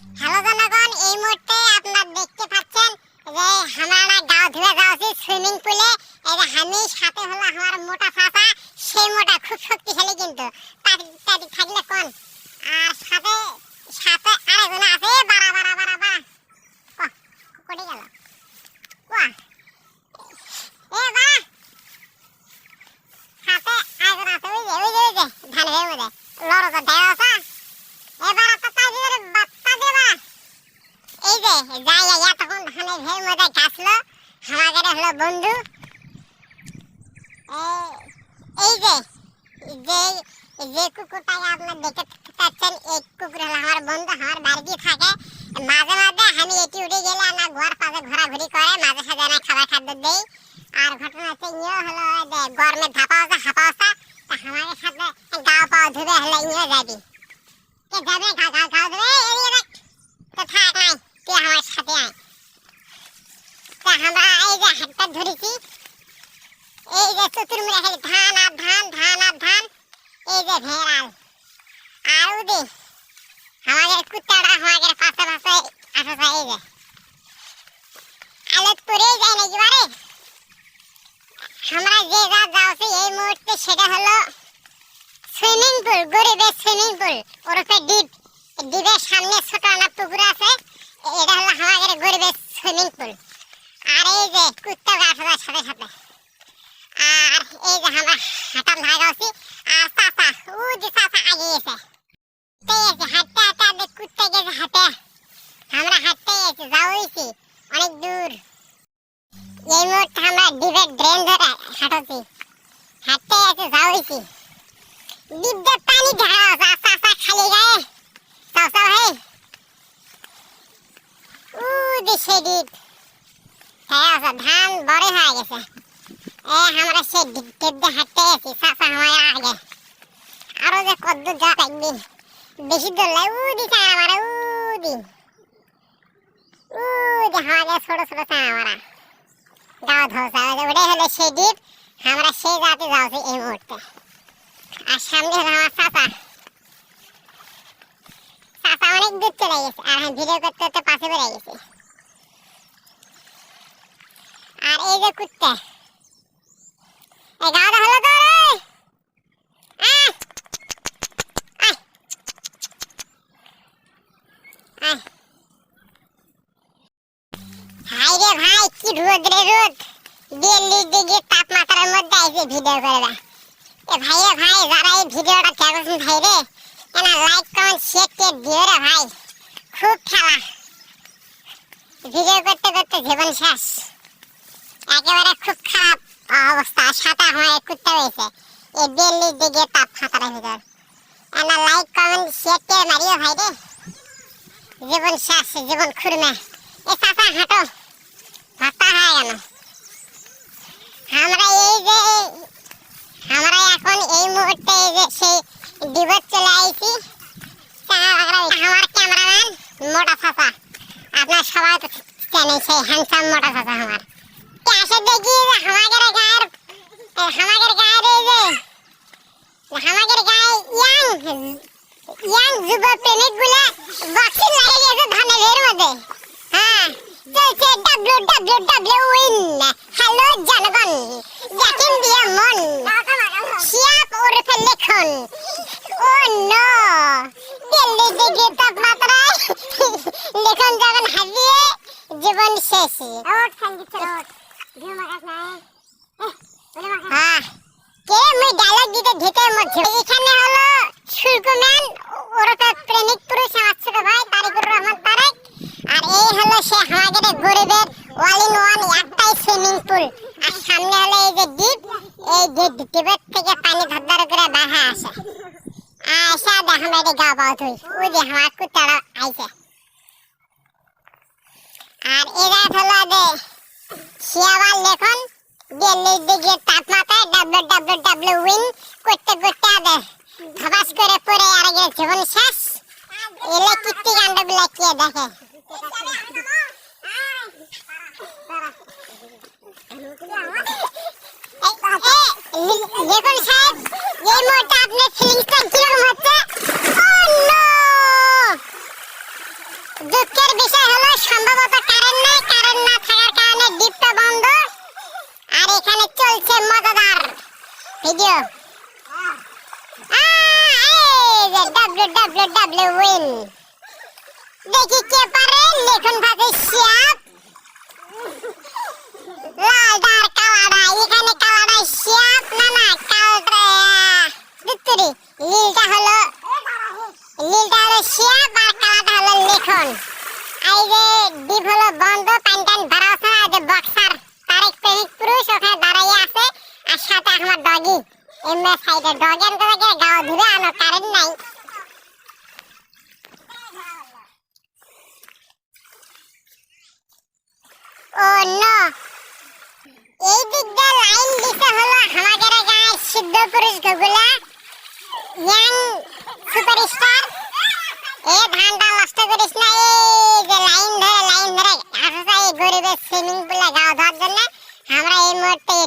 Hello জনগণ, এই মুহূর্তে আপনারা দেখতে পাচ্ছেন যে আমরা গাঁও ধুয়ে যাচ্ছি সুইমিং পুলে এই যে আমি সাথে হলো আমার মোটা চাচা সেই মোটা খুব শক্তিশালী কিন্তু। তাদের থাকলে কোন? আর সাথে সাথে আরেকজন আছে, বাড়া বাড়া বাড়া বাড়া। কোটে গেল। বাহ এ বাড়া। সাথে আরেকজন আছে, ওই যে ওই যে ওই যে ধান হয়ে মধ্যে লড়ো তো দেওয়া আছে এ বাড়া তো তাই দিয়ে বাত্তা দেবা এই যে যাই ইয়া তখন ধানের ভের মধ্যে গাছলো আমাদের হলো বন্ধু? এই- যে যে যে কুকুরটাকে আপনার দেখতে পাচ্ছেন, এই কুকুর হলো আমার বন্ধু, আমার বাড়িতে থাকে। মাঝে মাঝে আমি এটি উঠে গেলে আমার ঘর পাশে ঘোরাঘুরি করে, মাঝে সাঝে আমি খাবার খাদ্য দেই। আর ঘটনা হচ্ছে ইয়ে হলো যে, গরমে ধাপা আছে হাপা আছে তা আমাদের সাথে গাও পাও ধুবে হলে ইয়ে যাবি। কে যাবে? গা গা গা ধুবে এদিকে দেখ। তো থাক নাই, তুই আমার সাথে আয়। তা আমরা এই যে হাতটা ধরেছি, এই যে চতুর খালি ধান আর ধান ধান আর ধান, এই যে ভেড়াল। আর উদি, আমাদের কুত্তাটা আমাদের পাশে পাশে আসা এই যে। আলত করেই যায় নাকি বারে? আমরা যে যা যাচ্ছি এই মুহূর্তে সেটা হলো সুইমিং পুল, গরিবের সুইমিং পুল। ওরফে ডিপ। ডিপের সামনে ছোট একটা পুকুর আছে, এটা হলো আমাদের গরিবের সুইমিং পুল। আর এই যে কুত্তা গাছ আছে সাথে সাথে আর এই যে আমরা হাঁটার ভাগ আছি আর চাচা, ও যে চাচা আগে গেছে তাই আছে হাঁটতে হাঁটতে আমাদের কুত্তা গেছে হাঁটে। আমরা হাঁটতে গেছি যাওয়াইছি, অনেক দূর। এই মুহূর্তে আমরা ডিপের ড্রেন ধরে হাঁটাচ্ছি। হাঁটতে গেছি যাওয়াইছি। ডিপটা পানি ঢালা আছে চাচা খালি গায়ে। চাচা ভাই, ও দেশে ডিপ হ্যাঁ আছে, ধান বড় হয়ে গেছে। এ, আমরা সে ডিপ হাঁটতে গেছি চাচা আমার আগে। আরও যে কত যা থাকবি বেশি দূর লাই উ দিছে আমার উ দি উ দি আমাদের ছোট ছোট চা আমরা। গাও ধোসা ওটাই হলো সেই ডিপ আমরা সেই জাতি যাচ্ছি এই মুহূর্তে। আর সামনে হলো আমার চাচা। চাচা অনেক দূর চলে গেছে, আর ভিডিও করতে করতে পাশে বেড়ে গেছি আর এই কুত্তা। এই গাওটা হলো তো রে! হাই রে ভাই, কি রোদ রে রোদ। তাপমাত্রার মধ্যে আইসে ভিডিও এ ভাই এ ভাই, যারা এই ভিডিওটা দেখছেন ভাই রে এনা লাইক কমেন্ট শেয়ার দিও রে ভাই। খুব খেলা। ভিডিও করতে করতে জীবন শেষ। একেবারে খুব খারাপ অবস্থা সাতা হয়ে কুত্তা হয়েছে এই দিল্লির দিকে তাপমাত্রার ভিতর। এনা লাইক কমেন্ট শেয়ার করে মারিও ভাই রে। জীবন শেষ, জীবন খুরমে। এ চাচা, হাঁটো। ভাতা হয়ে গেল আমরা এই যে, আমরা এখন এই মুহূর্তে এই যে সেই চলে আইছি। আমার ক্যামেরাম্যান মোটা আপনার সবাই তো চেনে সেই হ্যান্ডসাম মোটা চাচা আমার। আসে দেখি, হামাগের গায়ের হামাগের গায়ের যে, হামাগের গায়ে ইয়াং ইয়াং যুব প্রেমিকগুলা বক্সিং লাগে গেছে ধানের এর মধ্যে। হ্যাঁ চলছে W W W win. Hello জনগণ জাকিম দিয়ে মন। শিয়াপ ওরফে লেখন। জীবন শেষ। নাই হ্যাঁ। কে মুই ডায়লগ দিতে দিতে মধ্যে। এখানে হলো শুল্কম্যান ওরফে প্রেমিক পুরুষ আমার ছোট ভাই তারিকুর রহমান তারেক। আর এই হলো সে আমাদের গরিবের ওয়াল ইন ওয়ান একটাই সুইমিং পুল আর সামনে হলো এই যে দ্বীপ এই যে দ্বীপের থেকে পানি ধরধর করে বাহা আসে। আসা দেখ আমরা গা তুই ওই যে আমার কুত্তারা আইছে আর এরা হলো যে শিয়াবার লেখন দিল্লির দিকে তাপমাত্রায় ডাব্লিউ ডাব্লিউ ডাব্লিউ উইন করতে করতে আদে ধবাস করে পরে আর গেছে জীবন শেষ। এলে কীর্তি কাণ্ডগুলো কে দেখে দেখুন সাহেব এই মুহূর্তে আপনার ফিলিংসটা কীরকম হচ্ছে Oh no! দুঃখের বিষয় হলো সম্ভবত কারেন্ট নাই কারেন্ট না থাকার কারণে ডিপটা বন্ধ আর এখানে চলছে মজাদার। ভিডিও দেখি কে পারে লেখন ভাবে শিয়াপ। লালদার কালাডা এখানে কালাডা শিয়াপ। না না কালটা দুত্তরি। হলো নীলটা হলো শিয়াপ আর কালাটা হলো লেখন। এই যে ডিপ হলো বন্ধ পানি টান ভরা আছে না এই যে বক্সার প্রেমিক পুরুষ ওখানে দাঁড়াইয়ে আছে, আর সাথে আমার ডগি এমনি সাইডে ডগি আনতে থাকে, গাও ধুবে আনো কারেন্ট নাই। ও নো, এই দিক দিয়ে লাইন দিতে হলো আমাদের গায়ে সিদ্ধ পুরুষগুলা ইয়াং সুপারস্টার। এ ধানটা নষ্ট করিস না, এই যে লাইন ধরে লাইন ধরে এই গরিবের সুইমিং পুলে গাও ধোয়ার জন্য আমরা এই মুহূর্তে এটি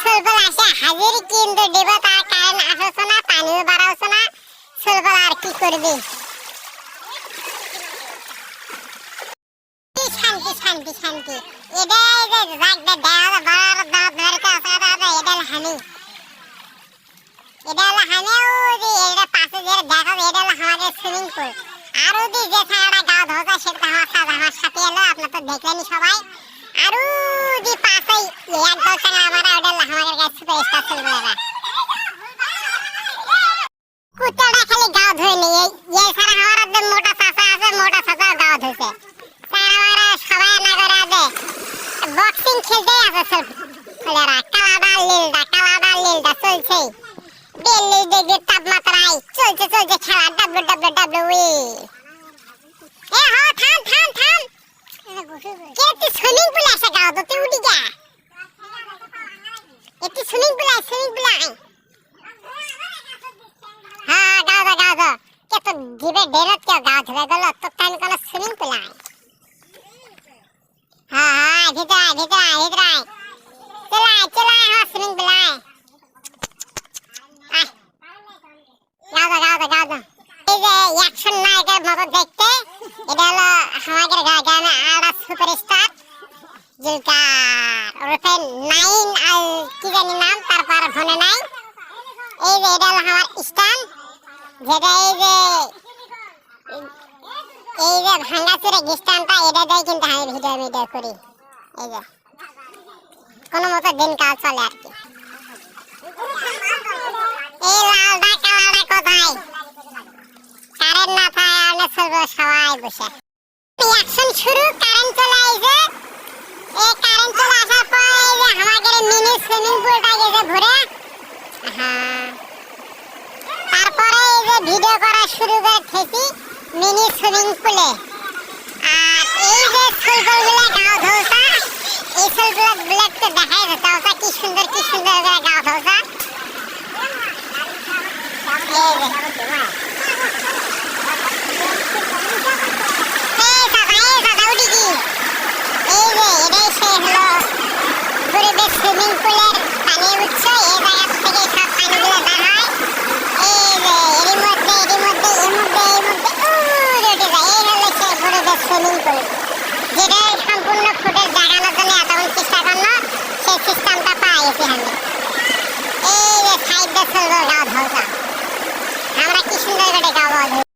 যে সুলবল আসে হাজির কিন্তু ডিবে তার কারেন্ট আসছে না, পানিও বাড়াচ্ছে না। সুলবল আর কি করবি শান্তি শান্তি শান্তি। এটাই যে জাগদা দেওয়া বড় দাঁত ধরতে আছে দাদা এটা যে যে যে ছায়াটা গা ধোকা সেটা আমার সাথে আমার সাথে এলো আপনার তো দেখলেনি সবাই। আর ওদি পাশে এক দল আমার ওটা আমাদের কাছে সুপার ছিল এরা কুত্তাটা খালি গা ধুয়ে নি এই এই সারা আমার একদম মোটা চাচা আছে মোটা চাচা গাও ধুইছে তার আমার সবাই না করে আছে বক্সিং খেলতেই আছে সব ছেলেরা কালাদা লীলদা কালাদা লীলদা চলছেই দিল্লি ডিগ্রি তাপমাত্রায় চলছে চলছে খেলা ডাব্লিউ ডাব্লিউ ডাব্লিউ এ হো থাম থাম থাম কে তুই সুইমিং পুল আসে গাও তো তুই উঠি যা একটু সুইমিং পুল আয় সুইমিং পুল আয় হ্যাঁ গাও দা গাও দা কে তো দিবে ডেরত কে গাও ধরে গেল, তো টাইম কোন সুইমিং পুল। আয় হ্যাঁ হ্যাঁ ভিতরে আয় ভিতরে আয় ভিতরে আয়। চলে আয় চলে আয় হ্যাঁ সুইমিং পুল আয়। দা গাও দা গাও দা এই যে অ্যাকশন নায়কের মতো দেখতে, এটা হলো আমাদের গা গানে আলাদা সুপারস্টার জুলকার ওরফে নাইন আর কি জানি নাম, তারপর ফোনে নাই। এই যে এটা হলো আমার স্টান যেটা এই যে এই যে ভাঙ্গাচুরে গিস্টানটা এটা দিয়ে কিন্তু আমি ভিডিও ভিডিও করি। এই যে, কোনো মতো দিন কাল চলে আর কি। এই লালদা কালাদা কোথায়? কারেন্ট না থাকে আমরা চলবো, সবাই বসে। অ্যাকশন শুরু কারেন্ট চলে আইছে এই তারপরে এই যে ভিডিও করা শুরু করে থেছি মিনি সুইমিং পুলে আর এই যে ফুলগুলো গাও ধোসা, এই ফুলগুলো তো দেখাই ওটা কি সুন্দর কি সুন্দর গাও ধোসা। এই যে এই দাদা এই দাদা উঠি কি এই যে এটাই সে হলো গরিবের সুইমিং পুলের পানির উৎস এই জায়গা থেকে সব পানিগুলো বের হয় এই যে এরই মধ্যে এরই মধ্যে এর মধ্যে এর মধ্যে উড়ে উঠে যায় এই হলো সে গরিবের সুইমিং পুল যেটা সম্পূর্ণ ফুটেজ দেখানোর জন্য এতক্ষণ চেষ্টা করল, সেই সিস্টেমটা পাওয়া গেছে এখানে। এই যে সাইড দিয়ে চলবো গাও আমরা কি সুন্দর করে গাও